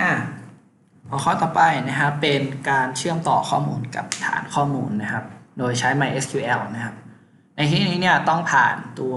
อ่าหัวข้อต่อไปนะครับเป็นการเชื่อมต่อข้อมูลกับฐานข้อมูลนะครับ โดยใช้ MySQL นะครับ ในที่นี้เนี่ยต้องผ่านตัว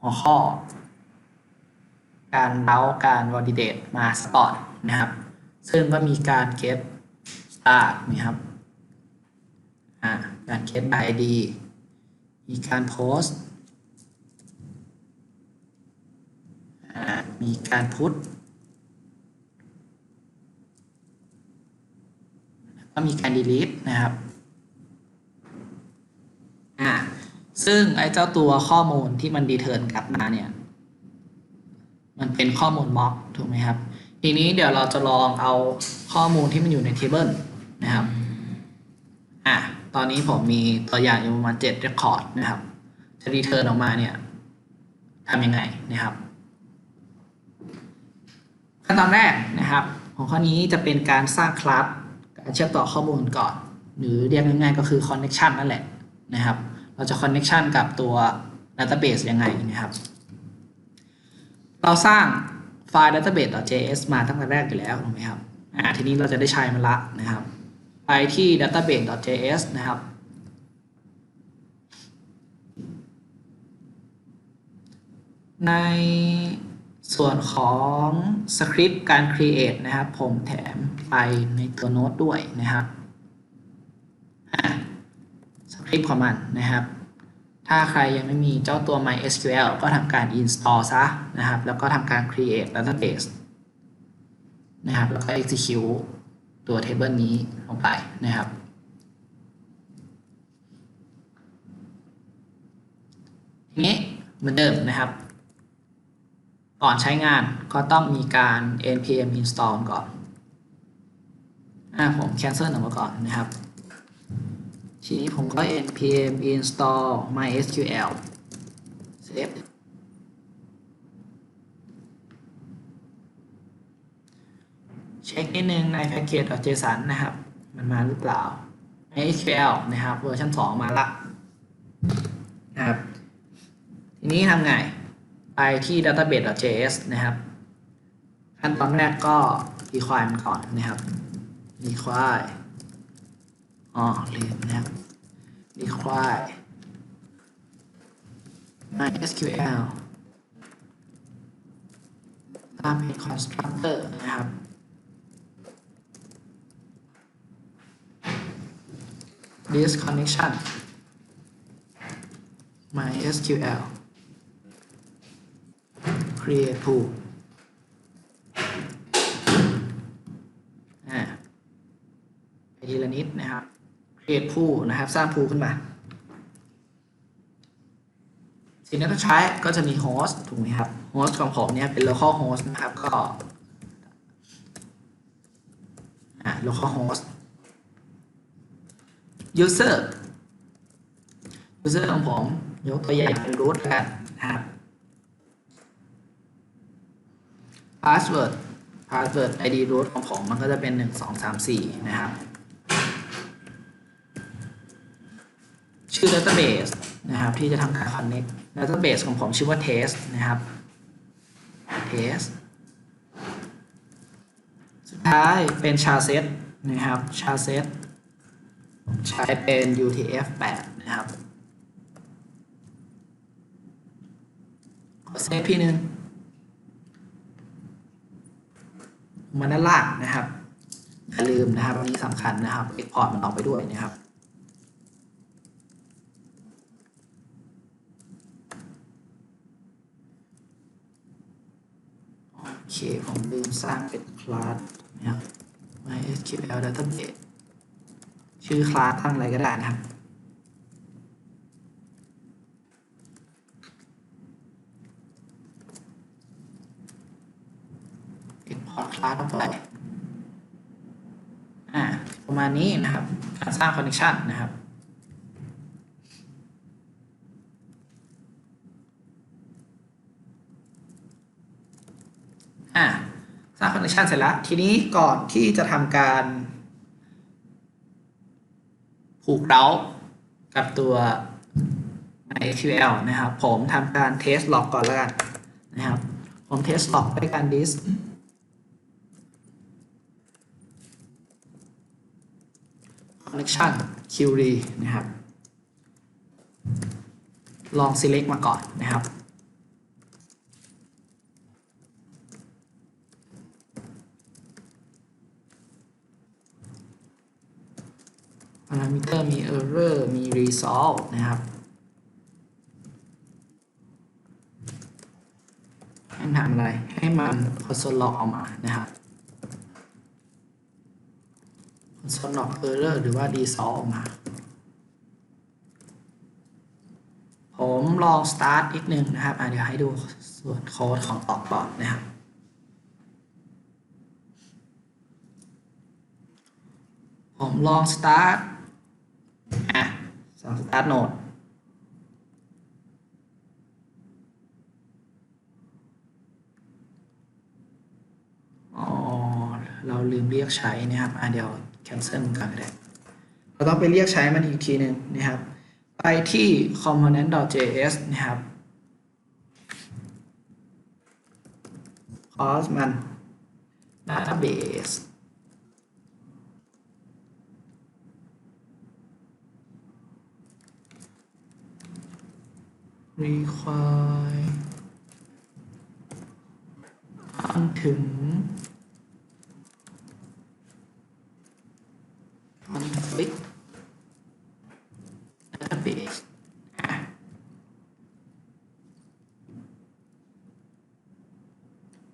หัวข้อ การเล้าการ validate มาสปอร์ตนะครับ ซึ่งก็มีการ get start นะครับการ get by id มีการ post อ่า มีการ put ก็มีการ delete นะครับอ่าซึ่งไอ้เจ้าตัวข้อมูลที่มันดีเทิร์นกลับมาเนี่ย มันเป็นข้อมูลม็อกถูกไหมครับ ทีนี้เดี๋ยวเราจะลองเอาข้อมูลที่มันอยู่ในเทเบิลนะครับ อะ ตอนนี้ผมมีตัวอย่างอยู่ประมาณ7 record นะครับ จะรีเทิร์นออกมาเนี่ยทำยังไงนะครับ ขั้นตอนแรกนะครับ ของข้อนี้จะเป็นการสร้างคลาสการเชื่อมต่อข้อมูลก่อน หรือเรียกง่ายๆก็คือ connection นั่นแหละนะครับ เราจะ connection กับตัว database ยังไงนะครับ เราสร้างไฟล์ database.js มาตั้งแต่แรกอยู่แล้วถูกไหมครับอ่าทีนี้เราจะได้ใช้มันละนะครับ ไปที่ database.js นะครับใน ส่วนของสคริปต์การ create นะครับ ผมแถมไปในตัวโน้ตด้วยนะครับสคริปต์ของมันนะครับ ถ้าใครยังไม่มีเจ้าตัว MySQL ก็ทำการ install ซะนะครับ แล้วก็ทำการ create database นะครับ แล้วก็ execute ตัว table นี้ลงไปนะครับทีนี้เหมือนเดิมนะครับ ก่อนใช้งานก็ต้องมีการ npm install ก่อน อ่าผม cancel ออกมาก่อนนะครับ ทีนี้ผมก็ npm install mysql save เช็คนิดนึงใน package.json นะครับ มันมาหรือเปล่า mysql นะครับ เวอร์ชัน2 มาละนะครับ ทีนี้ทำไง ไปที่ database.js นะครับ ขั้นตอนแรกก็ require มันก่อนนะครับ require อ๋อลืมนะครับ require MySQL ตามเป็น constructor นะครับ this connection MySQL create pool ไปทีละนิดนะครับ create pool นะครับ สร้าง pool ขึ้นมา สิ่งที่ต้องใช้ก็จะมี host ถูกไหมครับ host ของผมเนี่ยเป็น local host นะครับ ก็ local host user user ของผม ยกตัวอย่างเป็น root นะครับ password password id root ของผมมันก็จะเป็น 1 2 3 4 นะครับ ชื่อ database นะครับ ที่จะทำการ connect database ของผมชื่อว่า test นะครับ test สุดท้ายเป็น charset นะครับ charset ใช้เป็น utf 8 นะครับ ขอเซฟพี่หนึ่ง มาด้านล่างนะครับ อย่าลืมนะครับ อันนี้สำคัญนะครับ export มันออกไปด้วยนะครับโอเค ผมลืมสร้างเป็นคลาสนะครับ MySQL database ชื่อคลาสตั้งอะไรก็ได้นะครับาเข้าไปอ่าประมาณนี้นะครับ การสร้าง connection นะครับอ่าสร้าง connection เสร็จแล้ว ทีนี้ก่อนที่จะทำการ ผูกเร้ากับตัว MySQL นะครับ ผมทำการ test log ก่อนแล้วกันนะครับ ผม test log ด้วยการ dis connection query นะครับ ลอง select มาก่อนนะครับ parameter มี error มี resolve นะครับให้ทำอะไร ให้มัน console log ออกมานะครับ console log error หรือว่า resolve ออกมา ผมลอง start นิดนึงนะครับอะเดี๋ยวให้ดูส่วนโค้ดของออกก่อนนะครับผมลอง start อะสั่ง start node อ๋อเราลืมเรียกใช้นะครับ อะเดี๋ยว cancel ก่อนก็ได้เราต้องไปเรียกใช้มันอีกทีหนึ่งนะครับ ไปที่ component.js นะครับ cause มัน database require อ้างถึง conflict database อะ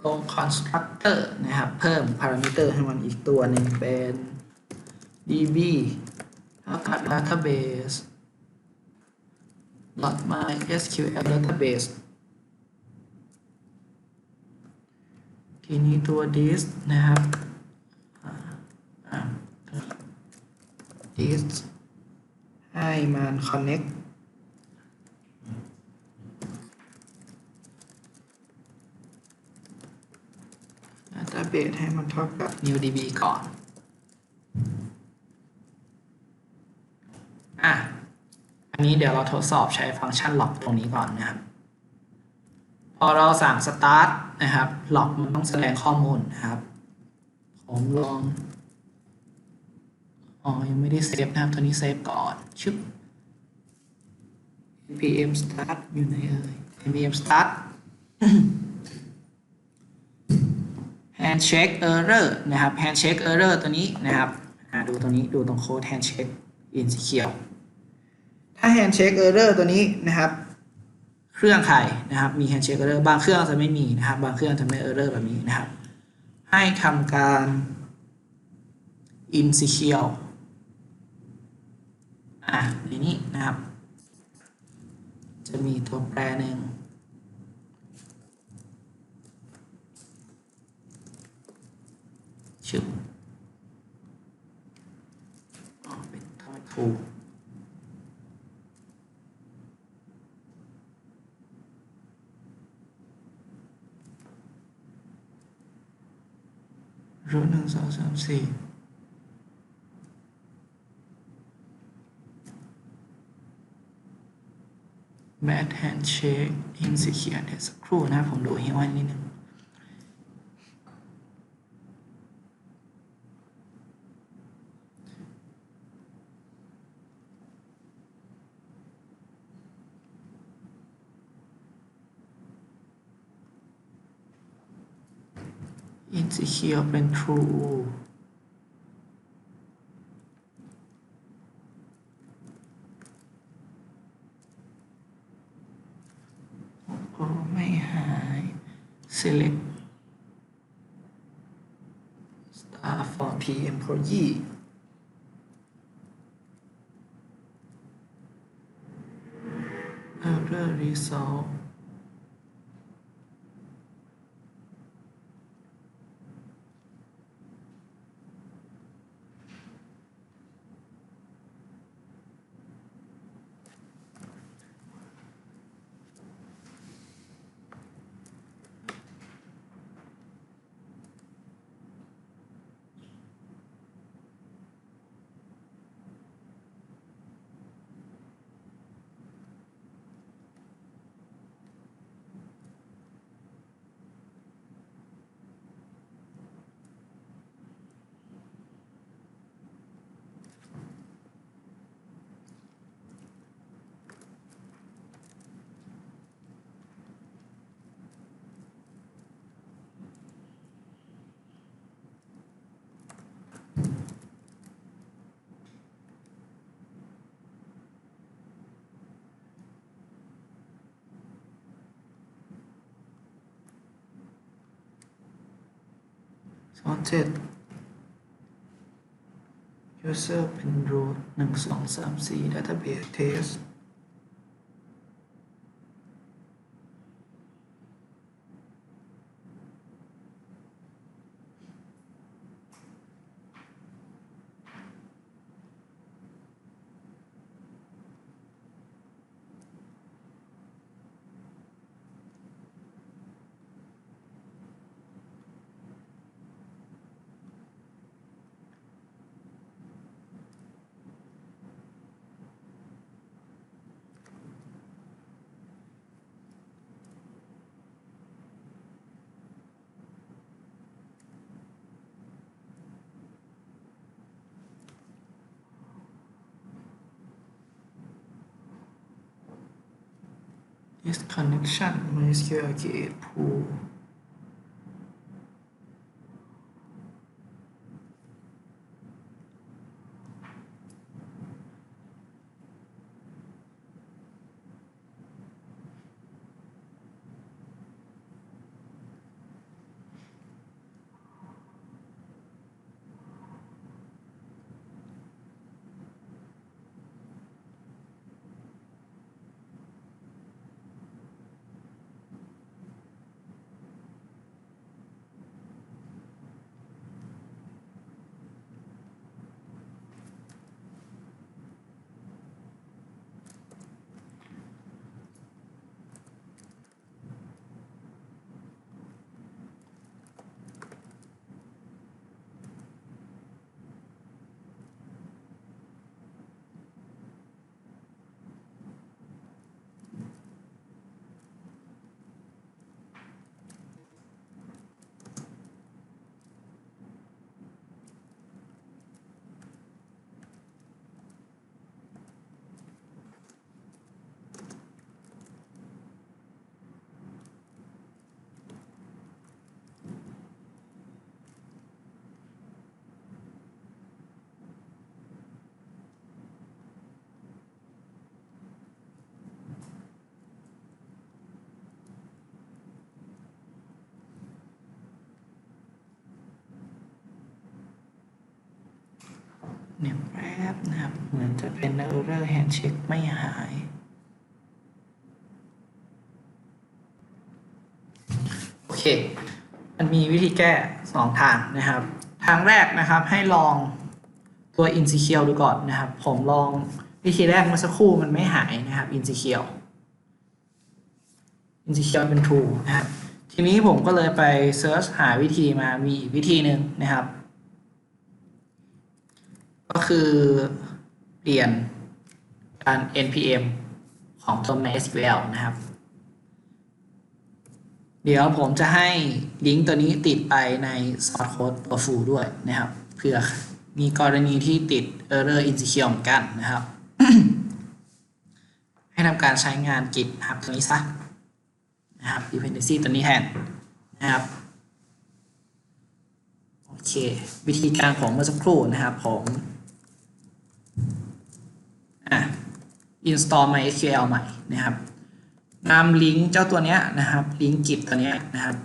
ตรง constructor นะครับ เพิ่ม parameter ให้มันอีกตัวหนึ่งเป็น db เท่ากับ database dot mysql database ทีนี้ตัว dis นะครับ dist ให้มัน connect ดัตต้าเบสให้มันเท่ากับ newdb ก่อน อะ อันนี้เดี๋ยวเราทดสอบใช้ฟังก์ชัน log ตรงนี้ก่อนนะครับ พอเราสั่ง start นะครับ log มันต้องแสดงข้อมูลนะครับ ผมลอง อ๋อ ยังไม่ได้เซฟนะครับ ตัวนี้เซฟก่อน ชึบ npm start อยู่ไหนเอ่ย npm start handshake error นะครับ handshake error ตัวนี้นะครับดูตัวนี้ดูตรงโค้ด handshake in สีเขียวถ้า handshake error ตัวนี้นะครับ เครื่องใครนะครับมี handshake error บางเครื่องจะไม่มีนะครับ บางเครื่องจะไม่ error แบบนี้นะครับ ให้ทำการ in secure อะในนี้นะครับ จะมีตัวแปรหนึ่ง ชึบอ๋อเป็นทำไมถูกรูทหนึ่งสองสามสี่ bad handshake insecure เดี๋ยวสักครู่นะผมดูให้ไว้นิด นึง insecure เป็น true โอ้ไม่หาย select star for p employee error resolve อ สองเจ็ด user เป็น root หนึ่งสองสามสี่ database test disconnection MySQL create pool เนี่ยแป๊บนะครับ เหมือนจะเป็น error handshake ไม่หาย โอเค มันมีวิธีแก้สองทางนะครับ ทางแรกนะครับให้ลองตัว insecure ดูก่อนนะครับ ผมลองวิธีแรกเมื่อสักครู่มันไม่หายนะครับ insecure insecure เป็น true นะครับ ทีนี้ผมก็เลยไป search หาวิธีมามีอีกวิธีหนึ่งนะครับ ก็คือเปลี่ยนการ npm ของตัว MySQL นะครับ เดี๋ยวผมจะให้ลิงก์ตัวนี้ติดไปใน source code ตัว full ด้วยนะครับเผื่อมีกรณีที่ติด error insecure เหมือนกันนะครับ ให้ทำการใช้งาน git นะครับตัวนี้ซะนะครับ dependency ตัวนี้แทนนะครับโอเค วิธีการของเมื่อสักครู่นะครับผม อะ install MySQL ใหม่นะครับนำลิงก์เจ้าตัวเนี้ยนะครับ ลิงก์กิจตัวเนี้ยนะครับ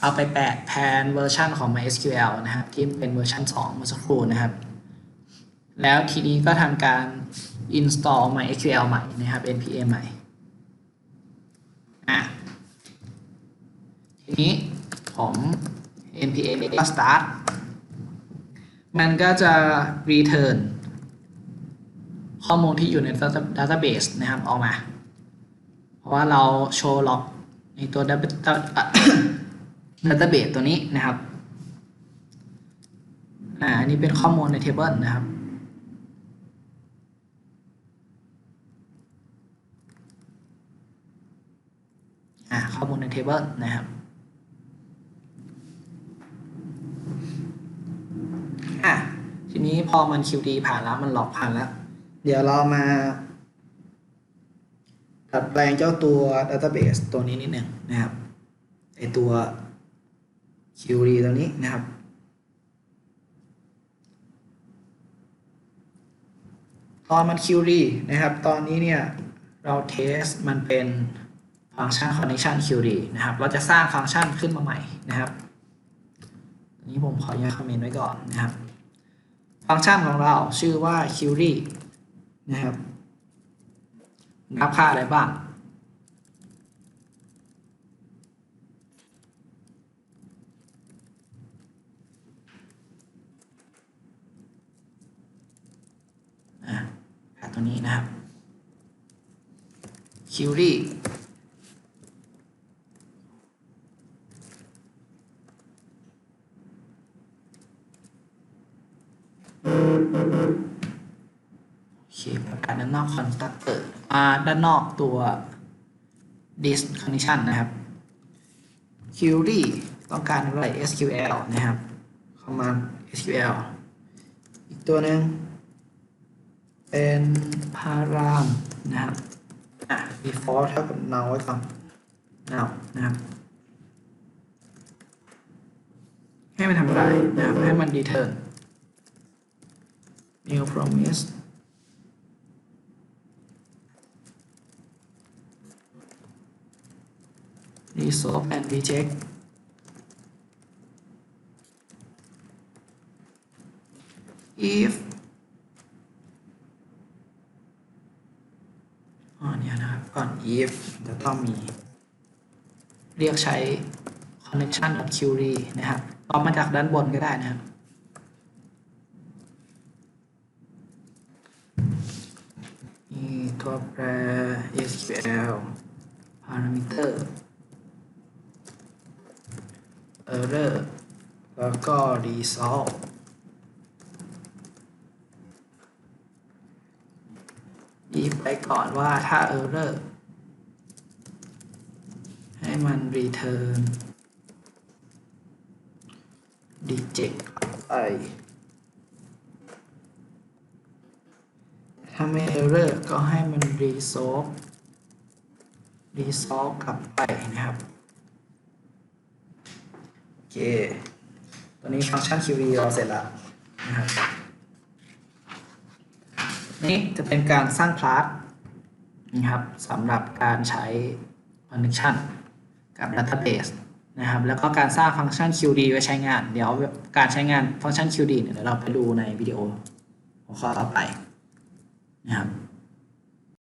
เอาไปแปะแทนเวอร์ชันของ MySQL นะครับ ที่เป็นเวอร์ชัน2เมื่อสักครู่นะครับ แล้วทีนี้ก็ทำการ install MySQL ใหม่นะครับ npm ใหม่อะทีนี้ผม npm start มันก็จะ return ข้อมูลที่อยู่ใน database นะครับออกมา เพราะว่าเราโชว์ล็อกในตัว database ตัวนี้นะครับอ่าอันนี้เป็นข้อมูลใน table นะครับอ่าข้อมูลใน table นะครับอะทีนี้พอมัน QD ผ่านแล้วมันหลอกผ่านแล้ว เดี๋ยวเรามาดัดแปลงเจ้าตัว database ตัวนี้นิดหนึ่งนะครับไอตัว QD ตัวนี้นะครับ ตอนมัน QD นะครับ ตอนนี้เนี่ย เราเทสมันเป็นฟังก์ชัน connection QD นะครับ เราจะสร้างฟังก์ชันขึ้นมาใหม่นะครับนนี้ผมขออนุญาตคอมเมนต์ไว้ก่อนนะครับ ฟังก์ชันของเราชื่อว่า query นะครับนับค่าอะไรบ้างอ่าตัวนี้นะครับคิวรี่ นอก constructor อ่าด้านนอกตัว this condition นะครับ query ต้องการอะไร SQL นะครับ command SQL อีกตัวหนึ่งเป็น param นะครับอะ default เท่ากับ null ไว้ก่อน null นะครับให้มันทำอะไรนะครับให้มัน return new promise resolve and reject if อ๋อเนี่ยนะครับก่อน if จะต้องมี เรียกใช้ connection query นะครับตอบมาจากด้านบนก็ได้นะครับมีตัวแปร SQL parameter error แล้วก็ resolve อีฟไปก่อนว่าถ้า error ให้มัน return reject ไปถ้าไม่ error ก็ให้มัน resolve resolve กลับไปนะครับ เคตอนนี้ฟังก์ชัน QE เราเสร็จแล้วนะครับนี่จะเป็นการสร้างคลาสนะครับสำหรับการใช้ connection กับ database นะครับ แล้วก็การสร้างฟังก์ชัน QD ไว้ใช้งาน เดี๋ยวการใช้งานฟังก์ชัน QD เนี่ยเดี๋ยวเราไปดูในวิดีโอหัวข้อต่อไปนะครับ